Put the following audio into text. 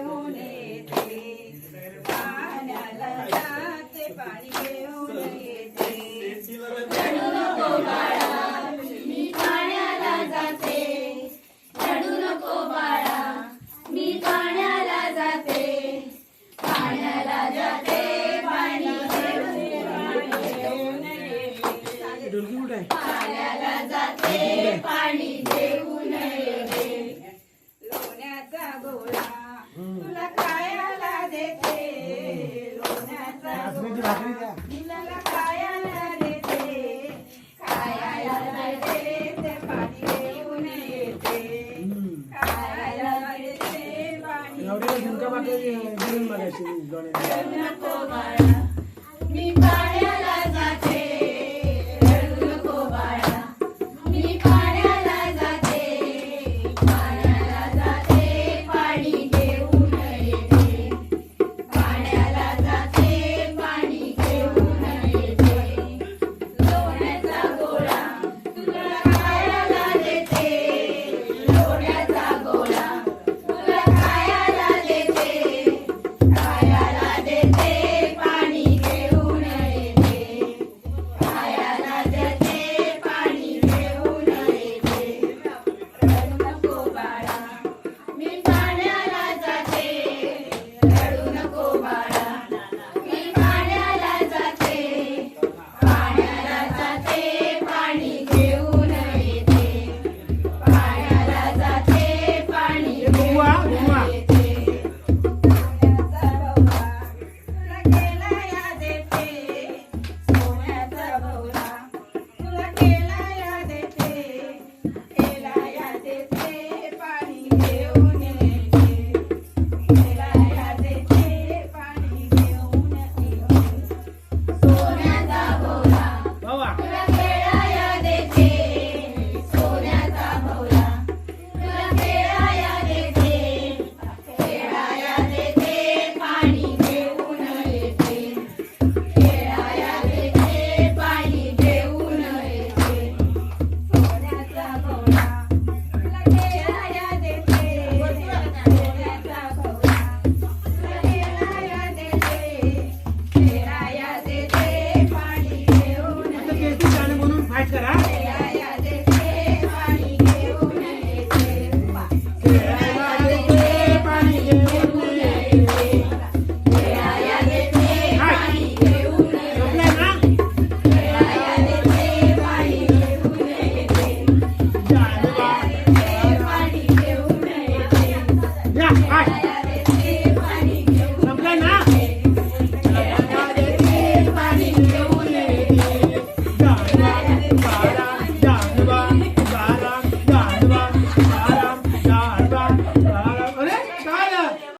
घेऊन पाण्याला जाते पाणी घेऊन नको बाळा मी पाण्याला जाते. रडू नको बाळा मी पाण्याला जाते. पाण्याला जाते पाणी घेऊन पाण्याला जाते पाणी घेऊन आमची भाकरी द्या एवढ्या झुणका गिरून बघायची मी पाण्या Yeah.